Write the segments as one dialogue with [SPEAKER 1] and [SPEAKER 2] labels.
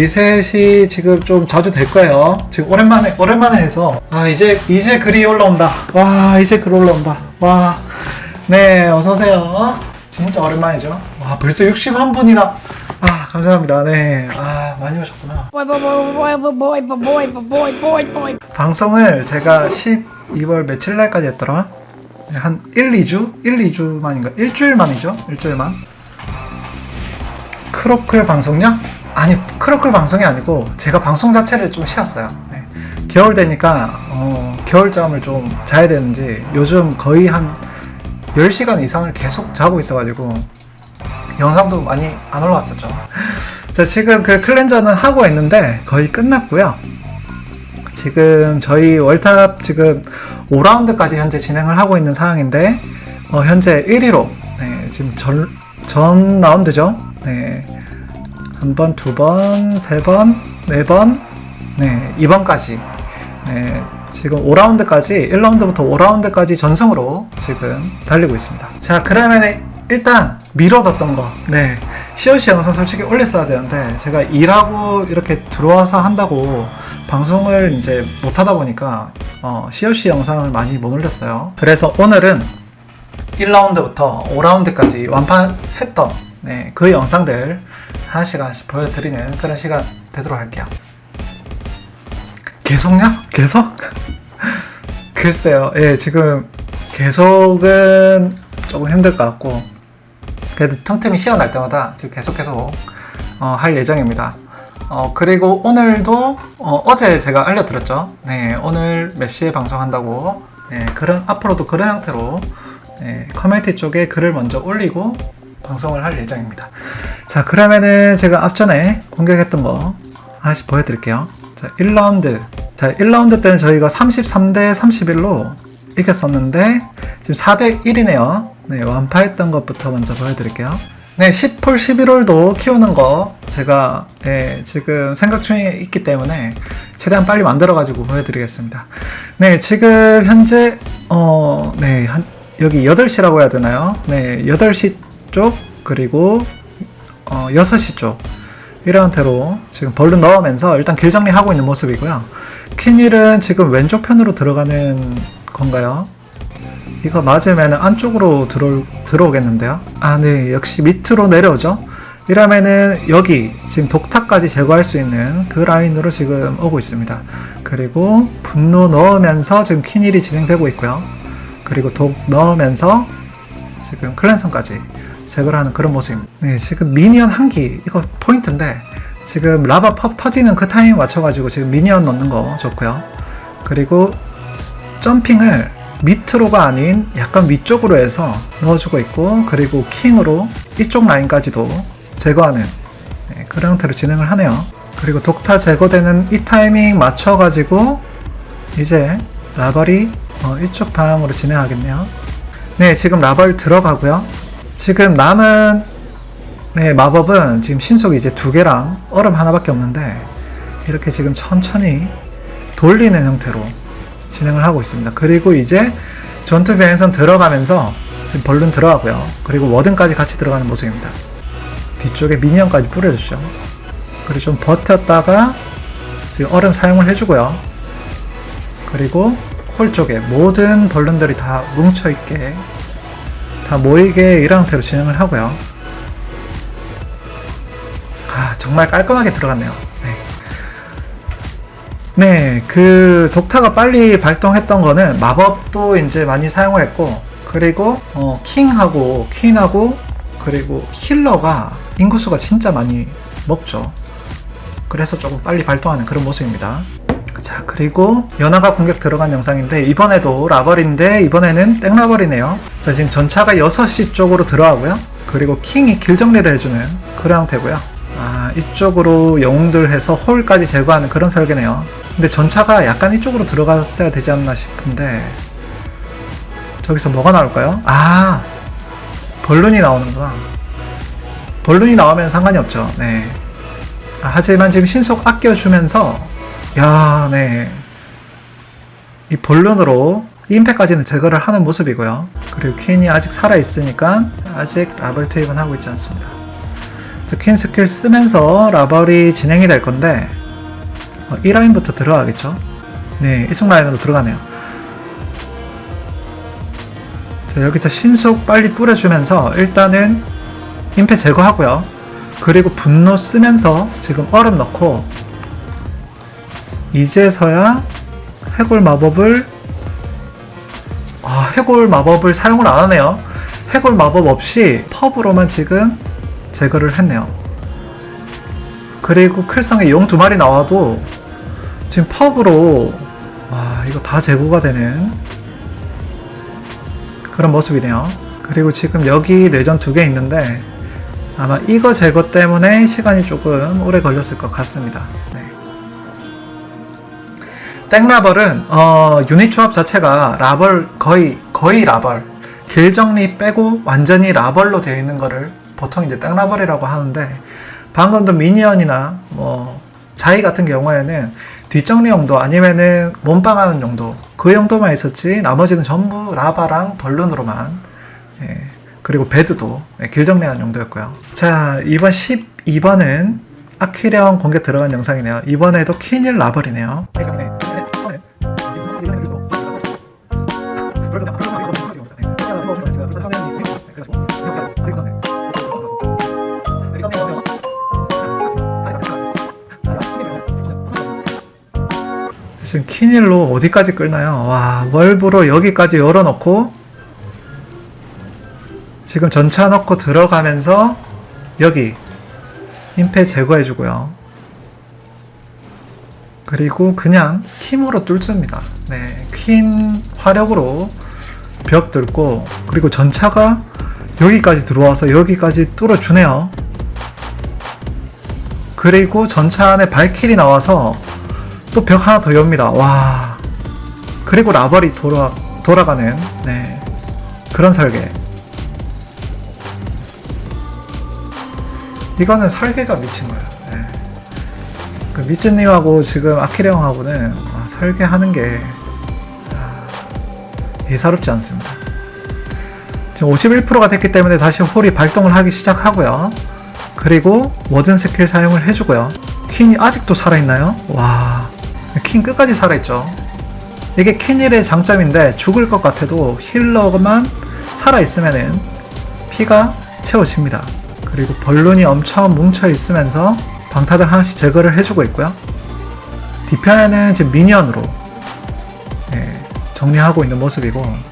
[SPEAKER 1] 리셋이 지금 좀 자주 될 거예요. 지금 오랜만에 오랜만에 해서 아 이제 이제 글이 올라온다. 와 이제 글 올라온다. 와 네 어서 오세요. 진짜 오랜만이죠. 와 벌써 61분이나. 아 감사합니다. 네 아 많이 오셨구나. 방송을 제가 12월 며칠 날까지 했더라. 네, 한 1, 2주? 1, 2주만인가? 일주일만이죠. 일주일만. 크로클 방송량? 아니, 크로클 방송이 아니고 제가 방송 자체를 좀 쉬었어요. 네. 겨울 되니까 어, 겨울잠을 좀 자야 되는지 요즘 거의 한 10시간 이상을 계속 자고 있어가지고 영상도 많이 안 올라왔었죠. 자, 지금 그 클렌저는 하고 있는데 거의 끝났고요. 지금 저희 월탑 지금 5라운드까지 현재 진행을 하고 있는 상황인데 어, 현재 1위로 네, 지금 전, 전 라운드죠. 네. 한 번, 두 번, 세 번, 네 번, 네, 2번까지. 네, 지금 5라운드까지, 1라운드부터 5라운드까지 전승으로 지금 달리고 있습니다. 자, 그러면 일단 미뤄뒀던 거. 네. COC 영상 솔직히 올렸어야 되는데, 제가 일하고 이렇게 들어와서 한다고 방송을 이제 못 하다 보니까, 어, COC 영상을 많이 못 올렸어요. 그래서 오늘은 1라운드부터 5라운드까지 완판했던 네, 그 영상들 하나씩 하나씩 보여드리는 그런 시간 되도록 할게요. 계속요? 계속? 글쎄요. 예, 지금 계속은 조금 힘들 것 같고 그래도 틈틈이 시간 날 때마다 지금 계속 계속 어, 할 예정입니다. 어, 그리고 오늘도 어, 제 제가 알려드렸죠. 네, 오늘 몇 시에 방송한다고. 네, 그런 앞으로도 그런 형태로 네, 커뮤니티 쪽에 글을 먼저 올리고 방송을 할 예정입니다. 자, 그러면은 제가 앞전에 공격했던 거 하나씩 보여드릴게요. 자, 1라운드. 자, 1라운드 때는 저희가 33대 31로 이겼었는데, 지금 4대 1이네요. 네, 완파했던 것부터 먼저 보여드릴게요. 네, 10홀 11홀도 키우는 거 제가 예, 지금 생각 중에 있기 때문에 최대한 빨리 만들어가지고 보여드리겠습니다. 네, 지금 현재, 어, 네, 한, 여기 8시라고 해야 되나요? 네, 8시 쪽, 그리고, 어, 6시 쪽. 이런 형태로 지금 벌룬 넣으면서 일단 길 정리하고 있는 모습이고요. 퀸일은 지금 왼쪽 편으로 들어가는 건가요? 이거 맞으면 안쪽으로 들어, 들어오겠는데요? 아, 네. 역시 밑으로 내려오죠? 이러면은 여기 지금 독타까지 제거할 수 있는 그 라인으로 지금 오고 있습니다. 그리고 분노 넣으면서 지금 퀸일이 진행되고 있고요. 그리고 독 넣으면서 지금 클랜선까지 제거를 하는 그런 모습입니다. 네, 지금 미니언 한기 이거 포인트인데 지금 라바 펍 터지는 그 타이밍 맞춰가지고 지금 미니언 넣는 거 좋고요. 그리고 점핑을 밑으로가 아닌 약간 위쪽으로 해서 넣어주고 있고 그리고 킹으로 이쪽 라인까지도 제거하는 네, 그런 형태로 진행을 하네요. 그리고 독타 제거되는 이 타이밍 맞춰가지고 이제 라벌이 어, 이쪽 방향으로 진행하겠네요. 네, 지금 라벌 들어가고요. 지금 남은 네, 마법은 지금 신속이 이제 두 개랑 얼음 하나밖에 없는데 이렇게 지금 천천히 돌리는 형태로 진행을 하고 있습니다. 그리고 이제 전투 병행선 들어가면서 지금 벌룬 들어가고요. 그리고 워든까지 같이 들어가는 모습입니다. 뒤쪽에 미니언까지 뿌려주죠. 그리고 좀 버텼다가 지금 얼음 사용을 해주고요. 그리고 홀 쪽에 모든 벌룬들이 다 뭉쳐있게 다 모이게 형태로 진행을 하고요. 아, 정말 깔끔하게 들어갔네요. 네. 네, 그 독타가 빨리 발동했던 거는 마법도 이제 많이 사용을 했고, 그리고 어, 킹하고 퀸하고 그리고 힐러가 인구수가 진짜 많이 먹죠. 그래서 조금 빨리 발동하는 그런 모습입니다. 자, 그리고 연화가 공격 들어간 영상인데 이번에도 라벌인데 이번에는 땡라벌이네요. 자, 지금 전차가 6시 쪽으로 들어가고요. 그리고 킹이 길 정리를 해주는 그런 형태고요. 아, 이쪽으로 영웅들 해서 홀까지 제거하는 그런 설계네요. 근데 전차가 약간 이쪽으로 들어갔어야 되지 않나 싶은데 저기서 뭐가 나올까요? 아, 벌룬이 나오는구나. 벌룬이 나오면 상관이 없죠. 네. 아, 하지만 지금 신속 아껴주면서 야, 네. 이 본론으로 임팩까지는 제거를 하는 모습이고요. 그리고 퀸이 아직 살아있으니까 아직 라벨 투입은 하고 있지 않습니다. 자, 퀸 스킬 쓰면서 라벌이 진행이 될 건데 어, 이 라인부터 들어가겠죠? 네, 이쪽 라인으로 들어가네요. 자, 여기서 신속 빨리 뿌려주면서 일단은 임페 제거하고요. 그리고 분노 쓰면서 지금 얼음 넣고 이제서야 해골 마법을 아, 해골 마법을 사용을 안 하네요. 해골 마법 없이 펍으로만 지금 제거를 했네요. 그리고 클성에 용 두 마리 나와도 지금 펍으로 와 이거 다 제거가 되는 그런 모습이네요. 그리고 지금 여기 내전 두 개 있는데 아마 이거 제거 때문에 시간이 조금 오래 걸렸을 것 같습니다. 네. 땡라벌은 어, 유닛 조합 자체가 라벌 거의 거의 라벌 길 정리 빼고 완전히 라벌로 되어 있는 거를 보통 이제 땡라벌이라고 하는데 방금도 미니언이나 뭐 자이 같은 경우에는 뒷정리 용도 아니면은 몸빵하는 용도 그 용도만 있었지 나머지는 전부 라바랑 벌룬으로만 예, 그리고 베드도 예, 길 정리하는 용도였고요. 자 이번 12번은 아키레온 공개 들어간 영상이네요. 이번에도 퀸일 라벌이네요. 지금 키닐로 어디까지 끌나요? 와, 월브로 여기까지 열어놓고 지금 전차 넣고 들어가면서 여기 임페 제거해주고요. 그리고 그냥 힘으로 뚫습니다. 네, 퀸 화력으로 벽 뚫고 그리고 전차가 여기까지 들어와서 여기까지 뚫어주네요. 그리고 전차 안에 발길이 나와서 또 벽 하나 더 엽니다. 와. 그리고 라벌이 돌아 돌아가는 네 그런 설계. 이거는 설계가 미친 거예요. 네. 그 미츠님하고 지금 아키레 형하고는 아, 설계하는 게 아, 예사롭지 않습니다. 지금 51%가 됐기 때문에 다시 홀이 발동을 하기 시작하고요. 그리고 워든 스킬 사용을 해주고요. 퀸이 아직도 살아있나요? 와, 퀸 끝까지 살아있죠. 이게 퀸일의 장점인데 죽을 것 같아도 힐러만 살아있으면은 피가 채워집니다. 그리고 벌룬이 엄청 뭉쳐 있으면서 방타들 하나씩 제거를 해주고 있고요. 뒤편에는 지금 미니언으로 예, 정리하고 있는 모습이고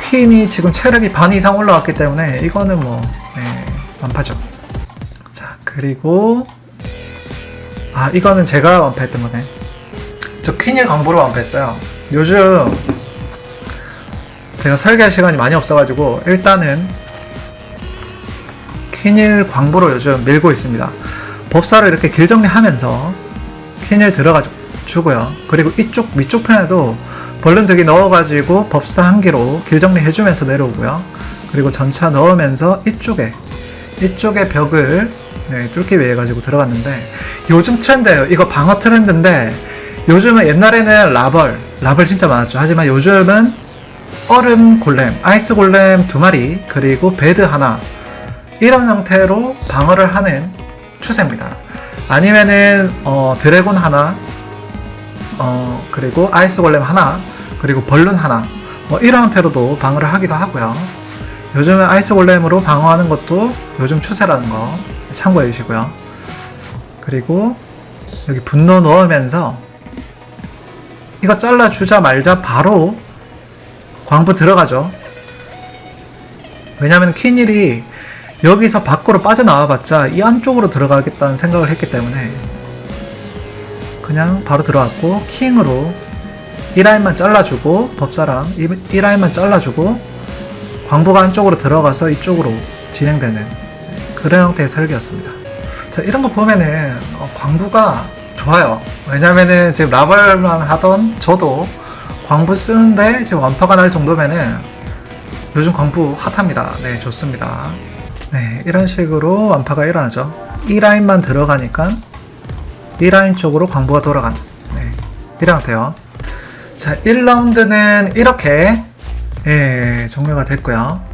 [SPEAKER 1] 퀸이 지금 체력이 반 이상 올라왔기 때문에 이거는 뭐 네, 완파죠. 자 그리고 아 이거는 제가 완파했던 거네. 저 퀸일 광부로 완파했어요. 요즘 제가 설계할 시간이 많이 없어가지고 일단은 퀸일 광부로 요즘 밀고 있습니다. 법사를 이렇게 길 정리하면서 퀸일 들어가 주고요. 그리고 이쪽 위쪽 편에도 벌룬 두개 넣어가지고 법사 한 개로 길 정리해주면서 내려오고요. 그리고 전차 넣으면서 이쪽에 이쪽에 벽을 네, 뚫기 위해 가지고 들어갔는데 요즘 트렌드예요. 이거 방어 트렌드인데 요즘은 옛날에는 라벌 라벌 진짜 많았죠. 하지만 요즘은 얼음 골렘, 아이스 골렘 두 마리 그리고 베드 하나 이런 형태로 방어를 하는 추세입니다. 아니면은 어, 드래곤 하나, 어, 그리고 아이스 골렘 하나, 그리고 벌룬 하나, 뭐 이런 형태로도 방어를 하기도 하고요. 요즘은 아이스 골렘으로 방어하는 것도 요즘 추세라는 거 참고해 주시고요. 그리고 여기 분노 넣으면서 이거 잘라주자 말자 바로 광부 들어가죠. 왜냐면 퀸일이 여기서 밖으로 빠져나와봤자 이 안쪽으로 들어가겠다는 생각을 했기 때문에 그냥 바로 들어왔고 킹으로 이 라인만 잘라주고 법사랑 이, 이 라인만 잘라주고 광부가 안쪽으로 들어가서 이쪽으로 진행되는 그런 형태의 설계였습니다. 자 이런 거 보면은 어, 광부가 좋아요. 왜냐면은 지금 라벌만 하던 저도 광부 쓰는데 지금 완파가 날 정도면은 요즘 광부 핫합니다. 네 좋습니다. 네, 이런 식으로 완파가 일어나죠. 이 라인만 들어가니까 이 라인 쪽으로 광부가 돌아가는 네, 이런 형태요. 자, 1라운드는 이렇게 예, 종료가 됐고요.